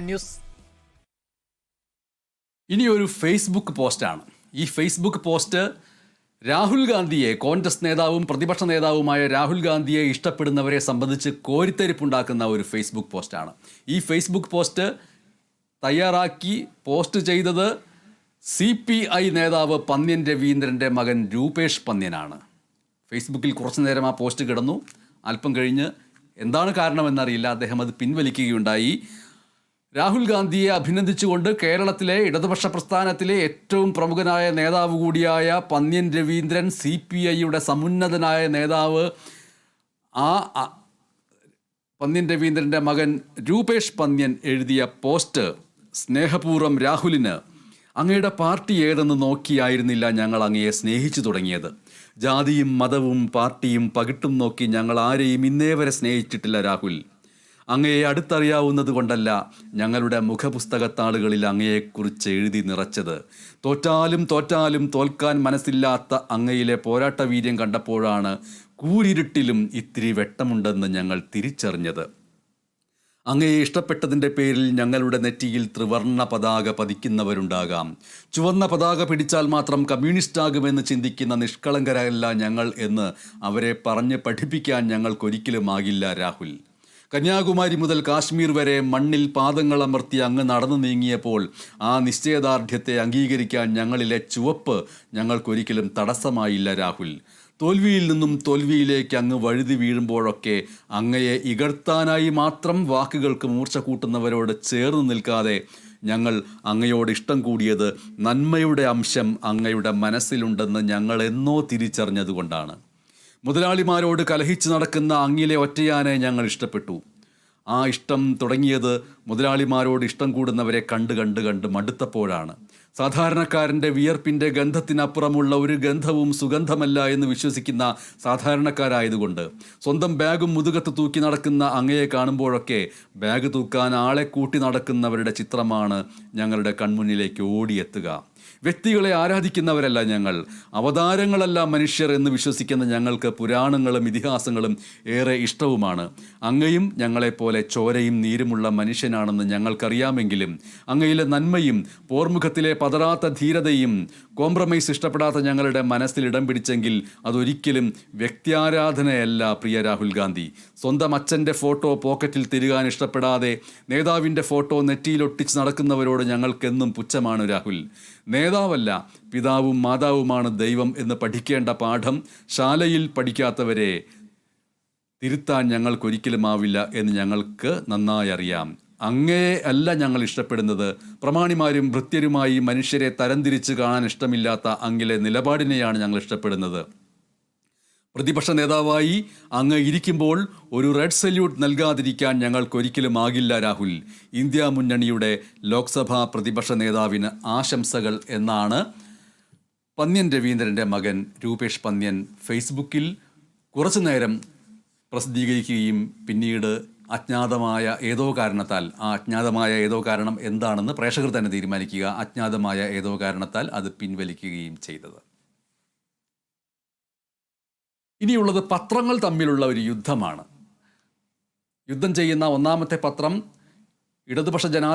News ഇനി ഒരു Facebook പോസ്റ്റാണ് ഈ ഫേസ്ബുക്ക് പോസ്റ്റ് രാഹുൽ ഗാന്ധിയെ കോൺഗ്രസ് നേതാവും പ്രതിപക്ഷ നേതാവുമായ രാഹുൽ ഗാന്ധിയെ ഇഷ്ടപ്പെടുന്നവരെ സംബന്ധിച്ച് കോരിത്തരിപ്പുണ്ടാക്കുന്ന ഒരു ഫേസ്ബുക്ക് പോസ്റ്റാണ് ഈ ഫേസ്ബുക്ക് പോസ്റ്റ് തയ്യാറാക്കി പോസ്റ്റ് ചെയ്തത് സി പി ഐ നേതാവ് പന്ന്യൻ രവീന്ദ്രന്റെ മകൻ രൂപേഷ് പന്ന്യനാണ്. ഫേസ്ബുക്കിൽ കുറച്ചു നേരം ആ പോസ്റ്റ് കിടന്നു. അല്പം കഴിഞ്ഞ് എന്താണ് കാരണമെന്നറിയില്ല. അദ്ദേഹം അത് പിൻവലിക്കുകയുണ്ടായി. രാഹുൽ ഗാന്ധിയെ അഭിനന്ദിച്ചുകൊണ്ട് കേരളത്തിലെ ഇടതുപക്ഷ പ്രസ്ഥാനത്തിലെ ഏറ്റവും പ്രമുഖനായ നേതാവ് കൂടിയായ പന്ന്യൻ രവീന്ദ്രൻ സി പി ഐയുടെ സമുന്നതനായ നേതാവ് ആ പന്ന്യൻ രവീന്ദ്രന്റെ മകൻ രൂപേഷ് പന്ന്യൻ എഴുതിയ പോസ്റ്റ് സ്നേഹപൂർവം രാഹുലിന് അങ്ങയുടെ പാർട്ടി ഏതെന്ന് നോക്കിയായിരുന്നില്ല ഞങ്ങൾ അങ്ങയെ സ്നേഹിച്ചു തുടങ്ങിയത്. ജാതിയും മതവും പാർട്ടിയും പകിട്ടും നോക്കി ഞങ്ങൾ ആരെയും ഇന്നേ വരെ സ്നേഹിച്ചിട്ടില്ല രാഹുൽ. അങ്ങയെ അടുത്തറിയാവുന്നത് കൊണ്ടല്ല ഞങ്ങളുടെ മുഖപുസ്തകത്താളുകളിൽ അങ്ങയെക്കുറിച്ച് എഴുതി നിറച്ചത്. തോറ്റാലും തോറ്റാലും തോൽക്കാൻ മനസ്സില്ലാത്ത അങ്ങയിലെ പോരാട്ട വീര്യം കണ്ടപ്പോഴാണ് കൂരിരുട്ടിലും ഇത്തിരി വെട്ടമുണ്ടെന്ന് ഞങ്ങൾ തിരിച്ചറിഞ്ഞത്. അങ്ങയെ ഇഷ്ടപ്പെട്ടതിന്റെ പേരിൽ ഞങ്ങളുടെ നെറ്റിയിൽ ത്രിവർണ പതാക പതിക്കുന്നവരുണ്ടാകാം. ചുവന്ന പതാക പിടിച്ചാൽ മാത്രം കമ്മ്യൂണിസ്റ്റ് ആകുമെന്ന് ചിന്തിക്കുന്ന നിഷ്കളങ്കരല്ല ഞങ്ങൾ എന്ന് അവരെ പറഞ്ഞ് പഠിപ്പിക്കാൻ ഞങ്ങൾക്കൊരിക്കലും ആകില്ല രാഹുൽ. കന്യാകുമാരി മുതൽ കാശ്മീർ വരെ മണ്ണിൽ പാദങ്ങൾ അമർത്തി അങ്ങ് നടന്നു നീങ്ങിയപ്പോൾ ആ നിശ്ചയദാർഢ്യത്തെ അംഗീകരിക്കാൻ ഞങ്ങളിലെ ചുവപ്പ് ഞങ്ങൾക്കൊരിക്കലും തടസ്സമായില്ല രാഹുൽ. തോൽവിയിൽ നിന്നും തോൽവിയിലേക്ക് അങ്ങ് വഴുതി വീഴുമ്പോഴൊക്കെ അങ്ങയെ ഇകഴ്ത്താനായി മാത്രം വാക്കുകൾക്ക് മൂർച്ച കൂട്ടുന്നവരോട് ചേർന്ന് നിൽക്കാതെ ഞങ്ങൾ അങ്ങയോട് ഇഷ്ടം കൂടിയത് നന്മയുടെ അംശം അങ്ങയുടെ മനസ്സിലുണ്ടെന്ന് ഞങ്ങൾ എന്നോ തിരിച്ചറിഞ്ഞതുകൊണ്ടാണ്. മുതലാളിമാരോട് കലഹിച്ച് നടക്കുന്ന അങ്ങിലെ ഒറ്റയാനെ ഞങ്ങൾ ഇഷ്ടപ്പെട്ടു. ആ ഇഷ്ടം തുടങ്ങിയത് മുതലാളിമാരോട് ഇഷ്ടം കൂടുന്നവരെ കണ്ട് കണ്ട് കണ്ട് മടുത്തപ്പോഴാണ്. സാധാരണക്കാരന്റെ വിയർപ്പിന്റെ ഗന്ധത്തിനപ്പുറമുള്ള ഒരു ഗന്ധവും സുഗന്ധമല്ല എന്ന് വിശ്വസിക്കുന്ന സാധാരണക്കാരായതുകൊണ്ട് സ്വന്തം ബാഗും മുതുകത്ത് തൂക്കി നടക്കുന്ന അങ്ങയെ കാണുമ്പോഴൊക്കെ ബാഗ് തൂക്കാൻ ആളെ കൂട്ടി നടക്കുന്നവരുടെ ചിത്രമാണ് ഞങ്ങളുടെ കൺമുന്നിലേക്ക് ഓടിയെത്തുക. വ്യക്തികളെ ആരാധിക്കുന്നവരല്ല ഞങ്ങൾ. അവതാരങ്ങളല്ല മനുഷ്യർ എന്ന് വിശ്വസിക്കുന്ന ഞങ്ങൾക്ക് പുരാണങ്ങളും ഇതിഹാസങ്ങളും ഏറെ ഇഷ്ടവുമാണ്. അങ്ങയും ഞങ്ങളെപ്പോലെ ചോരയും നീരുമുള്ള മനുഷ്യനാണെന്ന് ഞങ്ങൾക്കറിയാമെങ്കിലും അങ്ങയിലെ നന്മയും പോർമുഖത്തിലെ പതറാത്ത ധീരതയും കോംപ്രമൈസ് ഇഷ്ടപ്പെടാത്ത ഞങ്ങളുടെ മനസ്സിൽ ഇടം പിടിച്ചെങ്കിൽ അതൊരിക്കലും വ്യക്തിയാരാധനയല്ല പ്രിയ രാഹുൽ ഗാന്ധി. സ്വന്തം അച്ഛന്റെ ഫോട്ടോ പോക്കറ്റിൽ തിരുകാൻ ഇഷ്ടപ്പെടാതെ നേതാവിന്റെ ഫോട്ടോ നെറ്റിയിലൊട്ടിച്ച് നടക്കുന്നവരോട് ഞങ്ങൾക്കെന്നും പുച്ഛമാണ് രാഹുൽ. നേതാവല്ല പിതാവും മാതാവുമാണ് ദൈവം എന്ന് പഠിക്കേണ്ട പാഠം ശാലയിൽ പഠിക്കാത്തവരെ തിരുത്താൻ ഞങ്ങൾക്കൊരിക്കലും ആവില്ല എന്ന് ഞങ്ങൾക്ക് നന്നായി അറിയാം. അങ്ങയെ അല്ല ഞങ്ങൾ ഇഷ്ടപ്പെടുന്നത്. പ്രമാണിമാരും ഭൃത്യരുമായി മനുഷ്യരെ തരംതിരിച്ച് കാണാൻ ഇഷ്ടമില്ലാത്ത അങ്ങിലെ നിലപാടിനെയാണ് ഞങ്ങൾ ഇഷ്ടപ്പെടുന്നത്. പ്രതിപക്ഷ നേതാവായി അങ്ങ് ഇരിക്കുമ്പോൾ ഒരു റെഡ് സല്യൂട്ട് നൽകാതിരിക്കാൻ ഞങ്ങൾക്കൊരിക്കലും ആകില്ല രാഹുൽ. ഇന്ത്യ മുന്നണിയുടെ ലോക്സഭാ പ്രതിപക്ഷ നേതാവിന് ആശംസകൾ എന്നാണ് പന്ന്യൻ രവീന്ദ്രന്റെ മകൻ രൂപേഷ് പന്ന്യൻ ഫേസ്ബുക്കിൽ കുറച്ചു നേരം പ്രസിദ്ധീകരിക്കുകയും പിന്നീട് അജ്ഞാതമായ ഏതോ കാരണത്താൽ ആ അജ്ഞാതമായ ഏതോ കാരണം എന്താണെന്ന് പ്രേക്ഷകർ തന്നെ തീരുമാനിക്കുക. അജ്ഞാതമായ ഏതോ കാരണത്താൽ അത് പിൻവലിക്കുകയും ചെയ്തത്. ഇനിയുള്ളത് പത്രങ്ങൾ തമ്മിലുള്ള ഒരു യുദ്ധമാണ്. യുദ്ധം ചെയ്യുന്ന ഒന്നാമത്തെ പത്രം ഇടതുപക്ഷ ജനാ